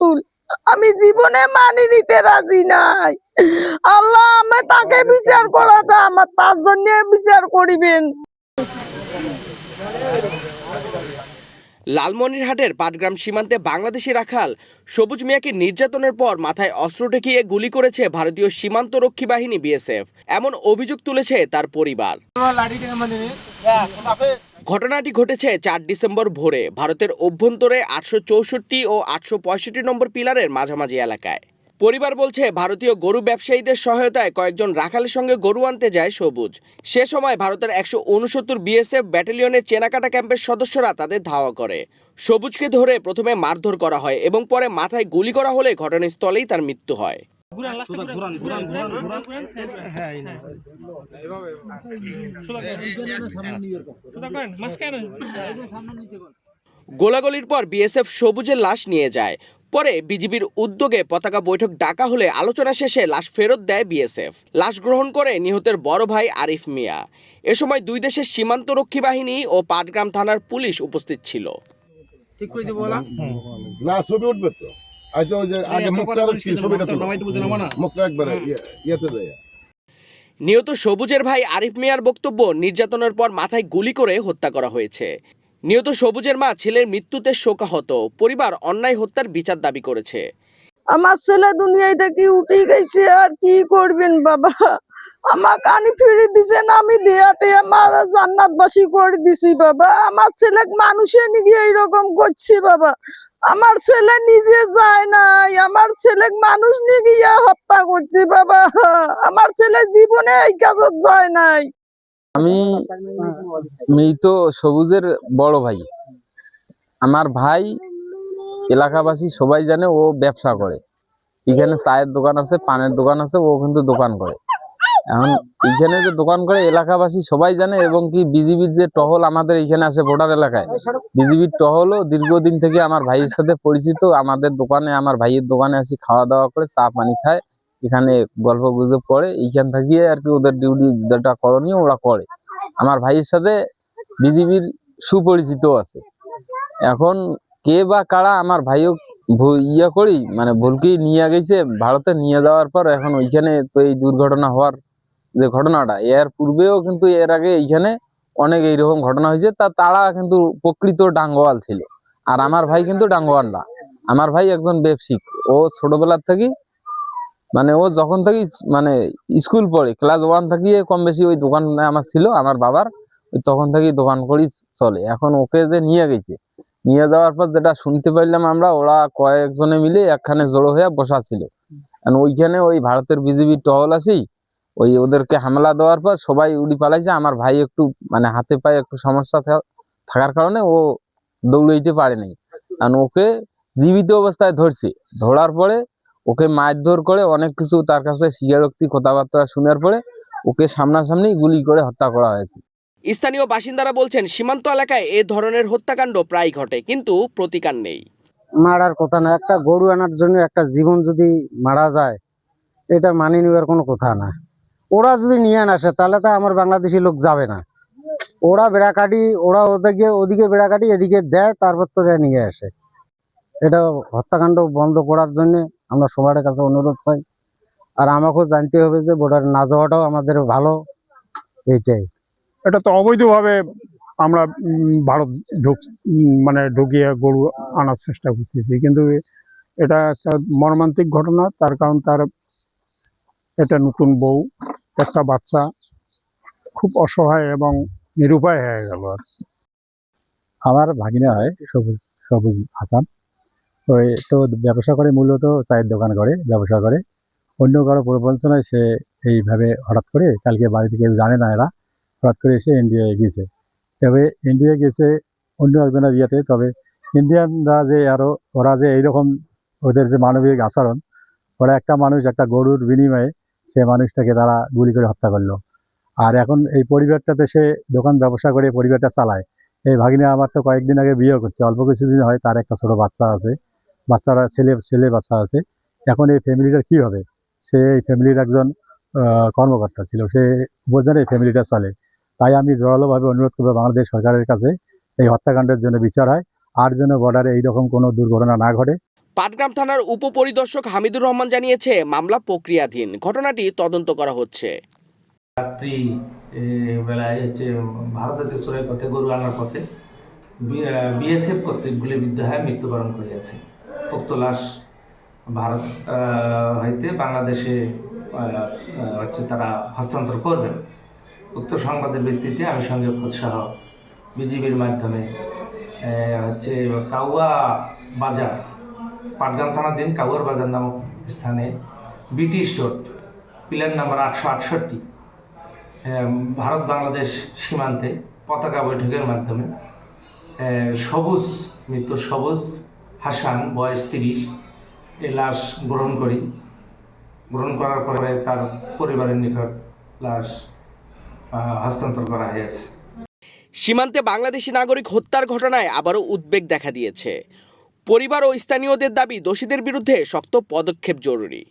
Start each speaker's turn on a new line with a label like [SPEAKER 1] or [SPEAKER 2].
[SPEAKER 1] তুল আমি জীবনে মানি নিতে রাজি নাই। আল্লাহ আমি তাকে বিচার করা দা আমার তার জন্য বিচার করিবেন।
[SPEAKER 2] লালমনিরহাটের পাটগ্রাম সীমান্তে বাংলাদেশি রাখাল সবুজ মিয়াকে নির্যাতনের পর মাথায় অস্ত্র ঠেকিয়ে গুলি করেছে ভারতীয় সীমান্ত রক্ষী বাহিনী বিএসএফ। এমন অভিযোগ তুলেছে তার পরিবার। ঘটনাটি ঘটেছে চার ডিসেম্বর ভোরে ভারতের অভ্যন্তরে আটশো চৌষট্টি ও আটশো পঁয়ষট্টি নম্বর পিলারের মাঝামাঝি এলাকায়। পরিবার বলছে, ভারতীয় গরু ব্যবসায়ীদের সহায়তায় কয়েকজন রাখালের সঙ্গে গরু আনতে যায় সবুজ। সে সময় ভারতের একশো উনসত্তর বিএসএফ ব্যাটালিয়নের চেনাকাটা ক্যাম্পের সদস্যরা তাদের ধাওয়া করে। সবুজকে ধরে প্রথমে মারধর করা হয় এবং পরে মাথায় গুলি করা হলে ঘটনাস্থলেই তার মৃত্যু হয়। গোলাগুলির পর বিএসএফ সবুজের লাশ নিয়ে যায়। পরে বিজিবির উদ্যোগে পতাকা বৈঠক ডাকা হলে আলোচনা শেষে লাশ ফেরত দেয় বিএসএফ। লাশ গ্রহণ করে নিহতের বড় ভাই আরিফ মিয়া। এ সময় দুই দেশের সীমান্তরক্ষী বাহিনী ও পাটগ্রাম থানার পুলিশ উপস্থিত ছিল।
[SPEAKER 3] না ছবি উঠবে তো? আচ্ছা ওই যে আগে মুখটা কি ছবিটা তুলো? মুখটা একবারে ইয়ে- ইয়েতে দেয়।
[SPEAKER 2] নিহত সবুজের ভাই আরিফ মিয়ার বক্তব্য নির্যাতনের পর মাথায় গুলি করে হত্যা করা হয়েছে। নিহত সবুজের মা ছেলের মৃত্যুতে শোকাহত পরিবার অন্যায় হত্যার বিচার দাবি করেছে।
[SPEAKER 1] আমার ছেলে দুনিয়ায় থেকে উঠে গেছে আর কি করবেন বাবা? আমার কানি ফিরে দিছেন আমি দেয়াতে আমার জান্নাতবাসী করে দিছি বাবা। আমার ছেলে মানুষে নিয়ে এইরকম করছে বাবা। আমার ছেলে নিজে যায় নাই, আমার ছেলে মানুষ নিয়ে গিয়ে হত্যা করছে বাবা। আমার ছেলে জীবনে এই কাজত যায় নাই।
[SPEAKER 4] আমি মৃত সবুজের বড় ভাই। আমার ভাই এলাকাবাসী সবাই জানে ও ব্যবসা করে। এখানে চায়ের দোকান আছে, পানের দোকান আছে, ও কিন্তু দোকান করে। এখন এখানে যে দোকান করে এলাকাবাসী সবাই জানে এবং কি বিজিবির যে টহল আমাদের এখানে আছে বর্ডার এলাকায়। বিজিবির টহলও দীর্ঘদিন থেকে আমার ভাইয়ের সাথে পরিচিত। আমাদের দোকানে, আমার ভাইয়ের দোকানে আসি খাওয়া দাওয়া করে, চা পানি খায়। এখানে গল্প গুজব করে। এইখান থেকে আর কি ওদের ডিউটি যেটা করণীয় ওরা করে। আমার ভাইয়ের সাথে বিজিবির সুপরিচিত আছে। এখন কে বা কারা আমার ভাইও ইয়া করি মানে ভুলকেই নিয়ে গেছে। ভারতে নিয়ে যাওয়ার পর এখন ওইখানে তো এই দুর্ঘটনা হওয়ার যে ঘটনাটা, এর পূর্বেও কিন্তু এর আগে এইখানে অনেক এইরকম ঘটনা হয়েছে। তা তারা কিন্তু প্রকৃত ডাঙ্গোয়াল ছিল। আর আমার ভাই কিন্তু ডাঙ্গোয়াল না। আমার ভাই একজন ব্যবসিক ও ছোটবেলার থেকেই মানে ও যখন থেকে মানে স্কুল পড়ে, ক্লাস ওয়ান থেকে কম বেশি ওই দোকান আমার ছিল, আমার বাবার। তখন থেকেই দোকান করেই চলে। এখন ওকে যে নিয়ে গেছে, নিয়ে যাওয়ার পর যেটা শুনতে পারলাম আমরা, ওরা কয়েকজনে মিলে একখানে জড়ো হয়ে বসা ছিল। ওইখানে ওই ভারতের বিজিবি টহল আসি ওই ওদেরকে হামলা দেওয়ার পর সবাই উড়ি পালাইছে। আমার ভাই একটু মানে হাতে পায়ে একটু সমস্যা থাকার কারণে ও দৌড়াইতে পারে নাই। আর ওকে জীবিত অবস্থায় ধরছে। ধরার পরে ওকে মারধর করে অনেক কিছু তার কাছে স্বীকারোক্তি কথাবার্তা শোনার পরে ওকে সামনাসামনি গুলি করে হত্যা করা হয়েছে।
[SPEAKER 2] স্থানীয় বাসিন্দারা বলছেন সীমান্ত এলাকায় এ ধরনের হত্যাকাণ্ড প্রায় ঘটে কিন্তু প্রতিকার নেই।
[SPEAKER 5] মারার কথা না একটা গরু আনার জন্য একটা জীবন যদি মারা যায় এটা মানিয়ে নেওয়ার কোনো কথা না। ওরা যদি নিয়ে আসে, তাহলে তো আমার বাংলাদেশি লোক যাবে না। ওরা বেড়া কাটি, ওরা ওদিকে ওদিকে বেড়া কাটি, এদিকে দেয়, তারপর তো নিয়ে আসে। এটা হত্যাকাণ্ড বন্ধ করার জন্য আমরা সবার কাছে অনুরোধ চাই। আর আমাকেও জানতে হবে যে বোর্ডার না যাওয়াটাও আমাদের ভালো। এইটাই।
[SPEAKER 6] এটা তো অবৈধভাবে আমরা ভারত ঢুক মানে ঢুকিয়ে গরু আনার চেষ্টা করতেছি। কিন্তু এটা একটা মর্মান্তিক ঘটনা, তার কারণ তার, এটা নতুন বউ। একটা বাচ্চা খুব অসহায় এবং নিরুপায় হয়ে গেল আর
[SPEAKER 7] আমার ভাগিনা হয় সবুজ সবুজ হাসান। ওই তো ব্যবসা করে মূলত চায়ের দোকান করে, ব্যবসা করে। অন্য কারও প্রবঞ্চনায় সে এইভাবে হঠাৎ করে কালকে বাড়িতে কেউ জানে না এরা, হঠাৎ করে এসে ইন্ডিয়ায় গেছে। তবে ইন্ডিয়া গেছে অন্য একজনের ইয়েতে, তবে ইন্ডিয়ানরা যে আরও, ওরা যে এইরকম ওদের যে মানবিক আচরণ, ওরা একটা মানুষ, একটা গরুর বিনিময়ে সে মানুষটাকে তারা গুলি করে হত্যা করল। আর এখন এই পরিবারটাতে সে দোকান ব্যবসা করে পরিবারটা চালায়। এই ভাগিনা আমার তো কয়েকদিন আগে বিয়ে করছে। অল্প কিছুদিন হয় তার একটা ছোটো বাচ্চা আছে। বাচ্চারা ছেলে ছেলে বাচ্চা আছে। এখন এই ফ্যামিলিটার কি হবে? সে এই ফ্যামিলির একজন কর্মকর্তা ছিল। সে বোঝানে এই ফ্যামিলিটা চলে। তাই আমি জোরালোভাবে অনুরোধ করব বাংলাদেশ সরকারের কাছে এই হত্যাকাণ্ডের জন্য বিচার হয়। আর যেন বর্ডারে এইরকম কোনো দুর্ঘটনা না ঘটে।
[SPEAKER 2] পাটগ্রাম থানার উপপরিদর্শক হামিদুর রহমান জানিয়েছে, মামলা প্রক্রিয়াধীন। ঘটনাটি তদন্ত করা হচ্ছে।
[SPEAKER 8] রাত্রি বেলায় হচ্ছে ভারত হতে চোরের পথে, গরু আনার পথে বিএসএফ কর্তৃক গুলিবিদ্ধ হয়ে মৃত্যুবরণ করিয়াছে। উক্ত লাশ ভারত হইতে বাংলাদেশে হচ্ছে তারা হস্তান্তর করবেন। উক্ত সংবাদের ভিত্তিতে আমি সঙ্গে উৎসাহ বিজিবির মাধ্যমে হচ্ছে কাউয়া বাজার পাটগ্রাম থানাধীন কাউয়ার বাজার নামক স্থানে ব্রিটিশ রোড পিলার নাম্বার আটশো আটষট্টি ভারত বাংলাদেশ সীমান্তে পতাকা বৈঠকের মাধ্যমে সবুজ মৃত্যু সবুজ হাসান, বয়স তিরিশ, এ লাশ গ্রহণ করি। গ্রহণ করার পরে তার পরিবারের নিকট লাশ হস্তান্তর করা হয়েছে।
[SPEAKER 2] সীমান্তে বাংলাদেশি নাগরিক হত্যার ঘটনায় আবারও উদ্বেগ দেখা দিয়েছে। পরিবার ও স্থানীয়দের দাবি দোষীদের বিরুদ্ধে শক্ত পদক্ষেপ জরুরি।